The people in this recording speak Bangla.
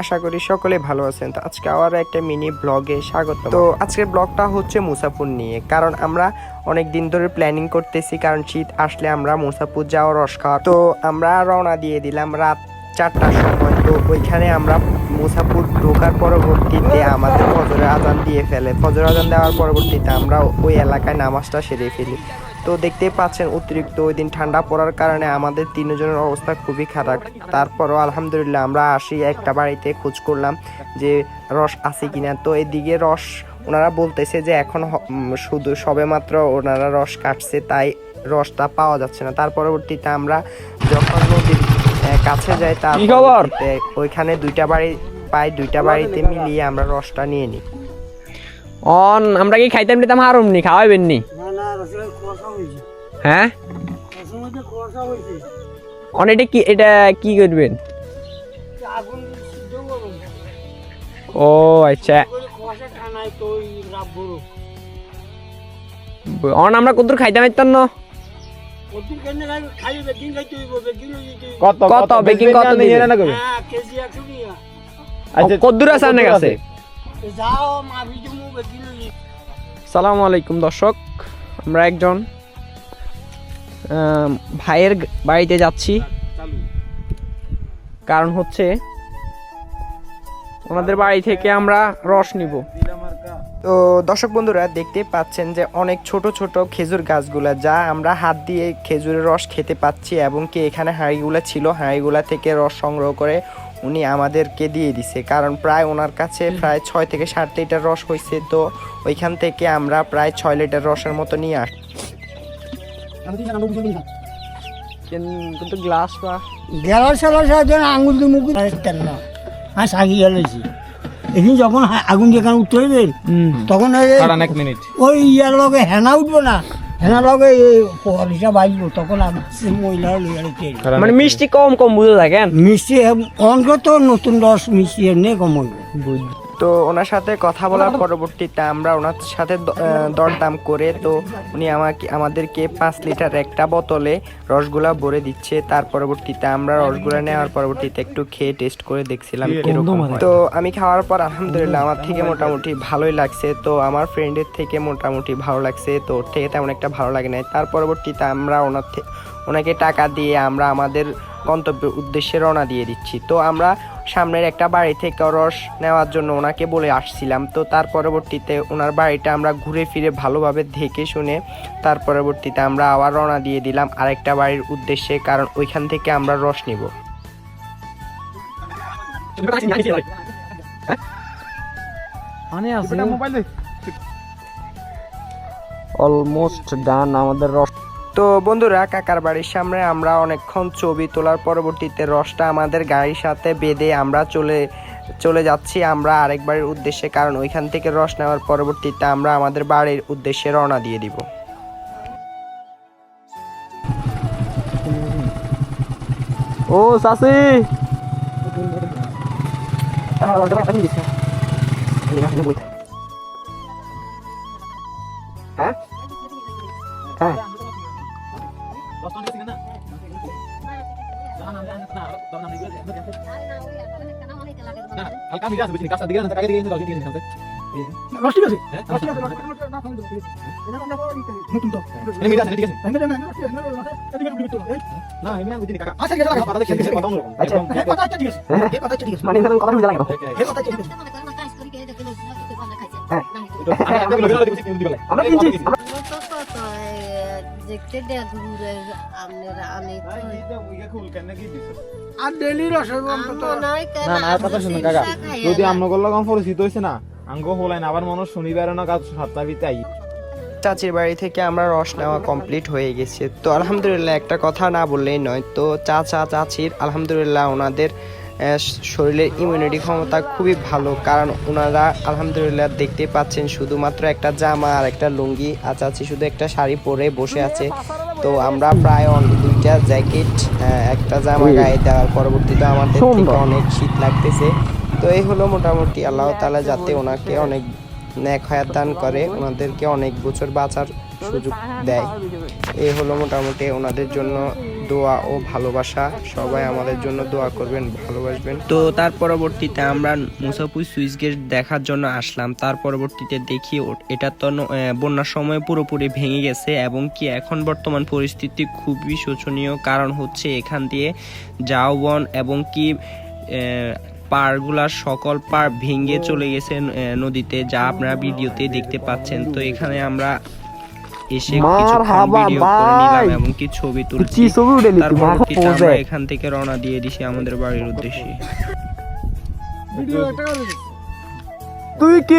আশা করি সকলে ভালো আছেন তো আজকে আবার একটা মিনি ব্লগে স্বাগত তো আজকের ব্লগটা হচ্ছে মুসাফুর নিয়ে কারণ আমরা অনেক দিন ধরে প্ল্যানিং করতেছি কারণ শীত আসলে আমরা মুসাফুর যাওয়ার রস খাওয়া তো আমরা রওনা দিয়ে দিলাম রাত চারটার সময় তো ওইখানে আমরা মুসাফুর ঢোকার পরবর্তীতে আমাদের ফজরের আজান দিয়ে ফেলে। ফজর আজান দেওয়ার পরবর্তীতে আমরা ওই এলাকায় নামাজটা সেরে ফেলি। তো দেখতেই পাচ্ছেন অতিরিক্ত ওই দিন ঠান্ডা পড়ার কারণে আমাদের তিনজনের অবস্থা খুবই খারাপ। তারপরও আলহামদুলিল্লাহ আমরা আসি একটা বাড়িতে খোঁজ করলাম যে রস আছে কিনা। তো এদিকে রস ওনারা বলতেছে যে এখন শুধু সবেমাত্র ওনারা রস কাটছে তাই রসটা পাওয়া যাচ্ছে না। তার পরবর্তীতে আমরা যখন নদীর কাছে যাই তার ওইখানে দুইটা বাড়ি পাই দুইটা বাড়িতে মিলিয়ে আমরা রসটা নিয়ে নিই। অন আমরা কি খাইতাম নিতাম হারুম নি খাওয়াইবেন নি? না না হ্যাঁ? অন এটা কি এটা কি করবেন? আগুন সিদ্ধ করুন। ও আচ্ছা। করে কুয়াশা তো রাব বড় অন আমরা কত খাইতাম পারতাম না? ওদিন কেন খাই খাই বেকিং খাইতে হইব বেকিং হইতে কত কত বেকিং কত দিবেন হ্যাঁ কেজি কদ্দুর আছে। হই সালাম আলাইকুম দর্শক। আমরা একজন ভাইয়ের বাড়িতে যাচ্ছি। কারণ হচ্ছে ওনাদের বাড়ি থেকে আমরা রস নিব। তো দর্শক বন্ধুরা দেখতে পাচ্ছেন যে অনেক ছোট ছোট খেজুর গাছগুলা যা আমরা হাত দিয়ে খেজুরের রস খেতে পাচ্ছি এবং কি এখানে হাঁড়িগুলা ছিল। হাঁড়িগুলা থেকে রস সংগ্রহ করে উনি আমাদেরকে দিয়ে দিছে। কারণ প্রায় ওনার কাছে প্রায় ছয় থেকে সাত লিটার রস হয়েছে তো ওইখান থেকে আমরা প্রায় ছয় লিটার রসের মতো নিয়ে আস কিন্তু গ্লাস বা গেলার আঙুল দিয়ে মুখ না। হ্যাঁ এখানে যখন আগুন যেখানে উঠতে তখন এক মিনিট। ওই ইয়ার লগে হেনা উঠবো না। হেনা লগে এই পয়সা বাজবো তখন আমি মানে মিষ্টি কম কম বুঝে থাকেন? মিষ্টি অন্তত নতুন রস মিষ্টি এনে কম হইব। তো ওনার সাথে কথা বলার পরবর্তীতে আমরা ওনার সাথে দরদাম করে তো উনি আমাকে আমাদেরকে পাঁচ লিটার একটা বোতলে রসগুলা ভরে দিচ্ছে। তার পরবর্তীতে আমরা রসগুলা নেওয়ার পরবর্তীতে একটু খেয়ে টেস্ট করে দেখছিলাম কীরকম তো আমি খাওয়ার পর আলহামদুলিল্লাহ আমার থেকে মোটামুটি ভালোই লাগছে। তো আমার ফ্রেন্ডের থেকে মোটামুটি ভালো লাগছে। তো ওর থেকে তেমন একটা ভালো লাগে নাই। তার পরবর্তীতে আমরা ওনার ওনাকে টাকা দিয়ে আমরা আমাদের গন্তব্যের উদ্দেশ্যে রওনা দিয়ে দিচ্ছি। তো আমরা সামনের একটা বাড়ি থেকে রস নেওয়ার জন্য ওনাকে বলে আসছিলাম। তো তার পরবর্তীতে ওনার বাড়িটা আমরা ঘুরে ফিরে ভালোভাবে দেখে শুনে তার পরবর্তীতে আমরা আবার রওনা দিয়ে দিলাম আরেকটা বাড়ির উদ্দেশ্যে কারণ ওইখান থেকে আমরা রস নিব। অলমোস্ট ডান আমাদের রস তো বন্ধুরা কাকার বাড়ির সামনে আমরা অনেকক্ষণ ছবি তোলার পরবর্তীতে রসটা আমাদের গাড়ির সাথে বেঁধে আমরা চলে চলে যাচ্ছি আমরা আরেক বাড়ির উদ্দেশ্যে কারণ ওইখান থেকে রস নেওয়ার পরবর্তীতে আমরা আমাদের বাড়ির উদ্দেশ্যে রওনা দিয়ে দিব। ও সাসি হ্যাঁ রস ঠিক আছে মানে কথা শুনতে লাগে আমরা কিনছি দেখতে দেখ ঘুরে আনে আর ডেলি না না আর কথা শুনুন কাকা। যদি আমনগর লগন পরিচিত হয়েছে না আঙ্গ হলাইন আবার মনে শনিবার না কাজ সাতটা ভিতে আই। চাচির বাড়ি থেকে আমরা রস নেওয়া কমপ্লিট হয়ে গেছে। তো আলহামদুলিল্লাহ একটা কথা না বললেই নয়। তো চাচা চাচির আলহামদুলিল্লাহ ওনাদের শরীরের ইমিউনিটি ক্ষমতা খুবই ভালো কারণ ওনারা আলহামদুলিল্লাহ দেখতে পাচ্ছেন শুধুমাত্র একটা জামা আর একটা লুঙ্গি আর চাচি শুধু একটা শাড়ি পরে বসে আছে। তো আমরা প্রায় অন- দুইটা জ্যাকেট একটা জামা গায়ে দেওয়ার পরবর্তীতে আমাদের থেকে অনেক শীত লাগতেছে। তো এই হলো মোটামুটি আল্লাহ তালা যাতে ওনাকে অনেক ন্যাক হায়াত দান করে ওনাদেরকে অনেক বছর বাঁচার সুযোগ দেয়। এই হলো মোটামুটি ওনাদের জন্য দোয়া ও ভালোবাসা। সবাই আমাদের জন্য দোয়া করবেন, ভালোবাসবেন। তো তার পরবর্তীতে আমরা মুসাপুর সুইচ গেট দেখার জন্য আসলাম। তার পরবর্তীতে দেখি এটা তো বন্যার সময় পুরোপুরি ভেঙে গেছে এবং কি এখন বর্তমান পরিস্থিতি খুবই শোচনীয়। কারণ হচ্ছে এখান দিয়ে জাওবন এবং কি পাড়গুলার সকল পাড় ভেঙে চলে গেছে নদীতে, যা আপনারা ভিডিওতে দেখতে পাচ্ছেন। তো এখানে আমরা এসে কিছুক্ষণ ভিডিও করে নিলাম। এবং কি ছবি তুলছি তারপর আমরা এখান থেকে রওনা দিয়ে দিছি আমাদের বাড়ির উদ্দেশ্যে। তুই কি